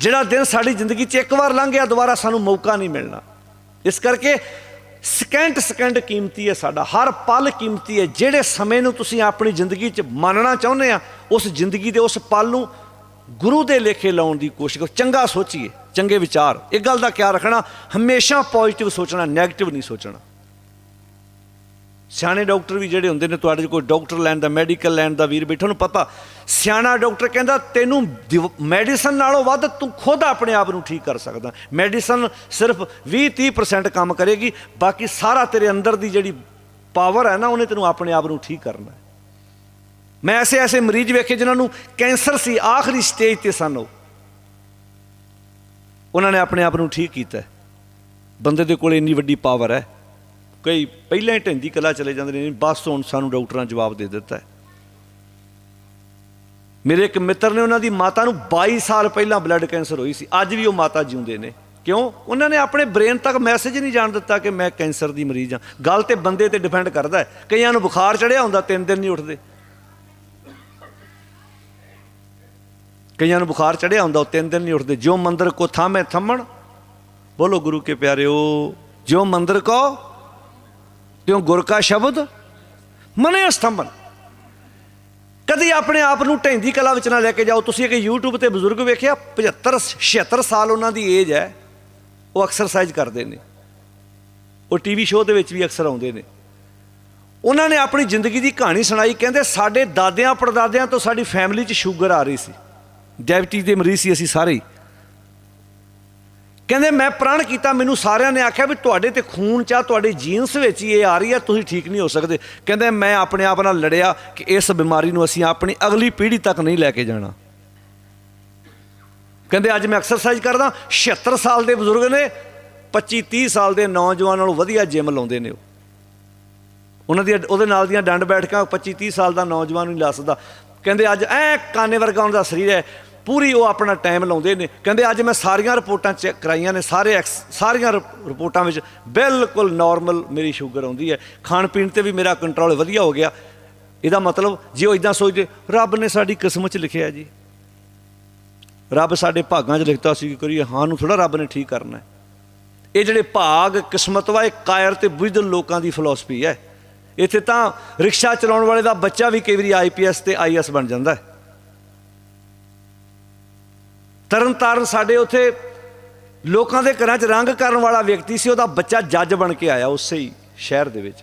ਜਿਹੜਾ ਦਿਨ ਸਾਡੀ ਜ਼ਿੰਦਗੀ 'ਚ ਇੱਕ ਵਾਰ ਲੰਘ ਗਿਆ, ਦੁਬਾਰਾ ਸਾਨੂੰ ਮੌਕਾ ਨਹੀਂ ਮਿਲਣਾ। ਇਸ ਕਰਕੇ ਸਕਿੰਟ ਸਕਿੰਟ ਕੀਮਤੀ ਹੈ ਸਾਡਾ, ਹਰ ਪਲ ਕੀਮਤੀ ਹੈ। ਜਿਹੜੇ ਸਮੇਂ ਨੂੰ ਤੁਸੀਂ ਆਪਣੀ ਜ਼ਿੰਦਗੀ 'ਚ ਮੰਨਣਾ ਚਾਹੁੰਦੇ ਆ, ਉਸ ਜ਼ਿੰਦਗੀ ਦੇ ਉਸ ਪਲ ਨੂੰ ਗੁਰੂ ਦੇ ਲੇਖੇ ਲਾਉਣ ਦੀ ਕੋਸ਼ਿਸ਼ ਕਰੋ। ਚੰਗਾ ਸੋਚੀਏ, ਚੰਗੇ ਵਿਚਾਰ। ਇਹ ਗੱਲ ਦਾ ਖਿਆਲ ਰੱਖਣਾ, ਹਮੇਸ਼ਾ ਪੋਜ਼ਿਟਿਵ ਸੋਚਣਾ 네ਗੇਟਿਵ ਨਹੀਂ ਸੋਚਣਾ। ਸਿਆਣੇ ਡਾਕਟਰ ਵੀ ਜਿਹੜੇ ਹੁੰਦੇ ਨੇ, ਤੁਹਾਡੇ 'ਚ ਕੋਈ ਡਾਕਟਰ ਲੈਣ ਦਾ, ਮੈਡੀਕਲ ਲੈਣ ਦਾ ਵੀਰ ਬੈਠਾ ਨੂੰ ਪਤਾ। ਸਿਆਣਾ ਡਾਕਟਰ ਕਹਿੰਦਾ, ਤੈਨੂੰ ਮੈਡੀਸਨ ਨਾਲੋਂ ਵੱਧ ਤੂੰ ਖੁਦ ਆਪਣੇ ਆਪ ਨੂੰ ਠੀਕ ਕਰ ਸਕਦਾ। ਮੈਡੀਸਨ ਸਿਰਫ 20-30% ਕੰਮ ਕਰੇਗੀ, ਬਾਕੀ ਸਾਰਾ ਤੇਰੇ ਅੰਦਰ ਦੀ ਜਿਹੜੀ ਪਾਵਰ ਹੈ ਨਾ, ਉਹਨੇ ਤੈਨੂੰ ਆਪਣੇ ਆਪ ਨੂੰ ਠੀਕ ਕਰਨਾ ਹੈ। ਮੈਂ ਐਸੇ ਐਸੇ ਮਰੀਜ਼ ਵੇਖੇ ਜਿਨ੍ਹਾਂ ਨੂੰ ਕੈਂਸਰ ਸੀ, ਆਖਰੀ ਸਟੇਜ ਤੇ ਸਨ ਉਹ। ਉਹਨਾਂ ਨੇ ਆਪਣੇ ਆਪ ਨੂੰ ਠੀਕ ਕੀਤਾ ਬੰਦੇ ਦੇ ਕੋਲ ਇੰਨੀ ਵੱਡੀ ਪਾਵਰ ਹੈ। ਕਈ ਪਹਿਲਾਂ ਹੀ ਢਿੰਦੀ ਕਲਾ ਚਲੇ ਜਾਂਦੇ ਨੇ, ਬਸ ਹੁਣ ਸਾਨੂੰ ਡਾਕਟਰਾਂ ਜਵਾਬ ਦੇ ਦਿੱਤਾ ਮੇਰੇ ਇੱਕ ਮਿੱਤਰ ਨੇ ਉਹਨਾਂ ਦੀ ਮਾਤਾ ਨੂੰ 22 ਸਾਲ ਪਹਿਲਾਂ ਬਲੱਡ ਕੈਂਸਰ ਹੋਈ ਸੀ, ਅੱਜ ਵੀ ਉਹ ਮਾਤਾ ਜਿਉਂਦੇ ਨੇ। ਕਿਉਂ? ਉਹਨਾਂ ਨੇ ਆਪਣੇ ਬ੍ਰੇਨ ਤੱਕ ਮੈਸੇਜ ਨਹੀਂ ਜਾਣ ਦਿੱਤਾ ਕਿ ਮੈਂ ਕੈਂਸਰ ਦੀ ਮਰੀਜ਼ ਹਾਂ। ਗੱਲ ਤੇ ਬੰਦੇ ਤੇ ਡਿਪੈਂਡ ਕਰਦਾ ਹੈ। ਕਈਆਂ ਨੂੰ ਬੁਖਾਰ ਚੜਿਆ ਹੁੰਦਾ, ਤਿੰਨ ਦਿਨ ਨਹੀਂ ਉੱਠਦੇ। ਕਈਆਂ ਨੂੰ ਬੁਖਾਰ ਚੜਿਆ ਹੁੰਦਾ, ਉਹ ਤਿੰਨ ਦਿਨ ਨਹੀਂ ਉੱਠਦੇ। ਜੋ ਮੰਦਰ ਕੋ ਥਾਮੇ ਥੰਮਣ, ਬੋਲੋ ਗੁਰੂ ਕੇ ਪਿਆਰਿਓ ਜੋ ਮੰਦਰ ਕੋ ਤਿਉ ਗੁਰ ਕਾ ਸ਼ਬਦ ਮਨੇ ਸਤੰਭਨ। ਕਦੀ ਆਪਣੇ ਆਪ ਨੂੰ ਢੈਂਦੀ ਕਲਾ ਵਿੱਚ ਨਾ ਲੈ ਕੇ ਜਾਓ। ਤੁਸੀਂ ਇੱਕ YouTube ਤੇ ਬਜ਼ੁਰਗ ਵੇਖਿਆ 75 76 ਸਾਲ ਉਹਨਾਂ ਦੀ ਏਜ ਹੈ। ਉਹ ਐਕਸਰਸਾਈਜ਼ ਕਰਦੇ ਨੇ। ਉਹ ਟੀਵੀ ਸ਼ੋਅ ਦੇ ਵਿੱਚ ਵੀ ਅਕਸਰ ਆਉਂਦੇ ਨੇ। ਉਹਨਾਂ ਨੇ ਆਪਣੀ ਜ਼ਿੰਦਗੀ ਦੀ ਕਹਾਣੀ ਸੁਣਾਈ, ਕਹਿੰਦੇ ਸਾਡੇ ਦਾਦਿਆਂ, ਪੜਦਾਦਿਆਂ ਤੋਂ ਸਾਡੀ ਫੈਮਿਲੀ 'ਚ ਸ਼ੂਗਰ ਆ ਰਹੀ ਸੀ। ਡਾਇਬਟੀਜ਼ ਦੇ ਮਰੀਜ਼ ਸੀ ਅਸੀਂ ਸਾਰੇ ਹੀ। ਕਹਿੰਦੇ, ਮੈਂ ਪ੍ਰਣ ਕੀਤਾ, ਮੈਨੂੰ ਸਾਰਿਆਂ ਨੇ ਆਖਿਆ ਵੀ ਤੁਹਾਡੇ ਤੇ ਖੂਨ ਚਾ, ਤੁਹਾਡੇ ਜੀਨਸ ਵਿੱਚ ਹੀ ਇਹ ਆ ਰਹੀ ਹੈ ਤੁਸੀਂ ਠੀਕ ਨਹੀਂ ਹੋ ਸਕਦੇ। ਕਹਿੰਦੇ, ਮੈਂ ਆਪਣੇ ਆਪ ਨਾਲ ਲੜਿਆ ਕਿ ਇਸ ਬਿਮਾਰੀ ਨੂੰ ਅਸੀਂ ਆਪਣੀ ਅਗਲੀ ਪੀੜ੍ਹੀ ਤੱਕ ਨਹੀਂ ਲੈ ਕੇ ਜਾਣਾ। ਕਹਿੰਦੇ, ਅੱਜ ਮੈਂ ਐਕਸਰਸਾਈਜ਼ ਕਰਦਾ 76 ਸਾਲ ਦੇ ਬਜ਼ੁਰਗ ਨੇ 25 30 ਸਾਲ ਦੇ ਨੌਜਵਾਨ ਨਾਲੋਂ ਵਧੀਆ ਜਿਮ ਲਾਉਂਦੇ ਨੇ ਉਹ। ਉਹਨਾਂ ਦੀ ਉਹਦੇ ਨਾਲ ਦੀਆਂ ਡੰਡ ਬੈਠਕਾਂ 25 30 ਸਾਲ ਦਾ ਨੌਜਵਾਨ ਨਹੀਂ ਲਾ ਸਕਦਾ। ਕਹਿੰਦੇ, ਅੱਜ ਐ, ਕਾਨੇ ਵਰਗਾ ਉਹਨਾਂ ਦਾ ਸਰੀਰ ਹੈ ਪੂਰੀ ਉਹ ਆਪਣਾ ਟਾਈਮ ਲਾਉਂਦੇ ਨੇ। ਕਹਿੰਦੇ ਅੱਜ ਮੈਂ ਸਾਰੀਆਂ ਰਿਪੋਰਟਾਂ ਚੈੱਕ ਕਰਾਈਆਂ ਨੇ, ਸਾਰੇ ਐਕਸ- ਸਾਰੀਆਂ ਰਿਪ- ਰਿਪੋਰਟਾਂ ਵਿੱਚ ਬਿਲਕੁਲ ਨਾਰਮਲ ਮੇਰੀ ਸ਼ੂਗਰ ਆਉਂਦੀ ਹੈ। ਖਾਣ ਪੀਣ ਤੇ ਵੀ ਮੇਰਾ ਕੰਟਰੋਲ ਵਧੀਆ ਹੋ ਗਿਆ। ਇਹਦਾ ਮਤਲਬ ਜੇ ਉਹ ਇਦਾਂ ਸੋਚਦੇ, ਰੱਬ ਨੇ ਸਾਡੀ ਕਿਸਮਤ 'ਚ ਲਿਖਿਆ ਜੀ। ਰੱਬ ਸਾਡੇ ਭਾਗਾਂ 'ਚ ਲਿਖਤਾ ਸੀ ਕਿ ਕਰੀਏ, ਹਾਂ ਨੂੰ ਥੋੜਾ ਰੱਬ ਨੇ ਠੀਕ ਕਰਨਾ ਹੈ। ਇਹ ਜਿਹੜੇ ਭਾਗ, ਕਿਸਮਤ ਵਾ, ਇਹ ਕਾਇਰ ਤੇ ਬੁੱਝਦਲ ਲੋਕਾਂ ਦੀ ਫਿਲਾਸਫੀ ਹੈ। ਇੱਥੇ ਤਾਂ ਰਿਕਸ਼ਾ ਚਲਾਉਣ ਵਾਲੇ ਦਾ ਬੱਚਾ ਵੀ ਕਈ ਵਾਰੀ ਆਈਪੀਐਸ ਤੇ ਆਈਐਸ ਬਣ ਜਾਂਦਾ ਹੈ। ਤਰਨ ਤਾਰਨ ਸਾਡੇ ਉੱਥੇ ਲੋਕਾਂ ਦੇ ਘਰਾਂ 'ਚ ਰੰਗ ਕਰਨ ਵਾਲਾ ਵਿਅਕਤੀ ਸੀ, ਉਹਦਾ ਬੱਚਾ ਜੱਜ ਬਣ ਕੇ ਆਇਆ ਉਸੇ ਹੀ ਸ਼ਹਿਰ ਦੇ ਵਿੱਚ।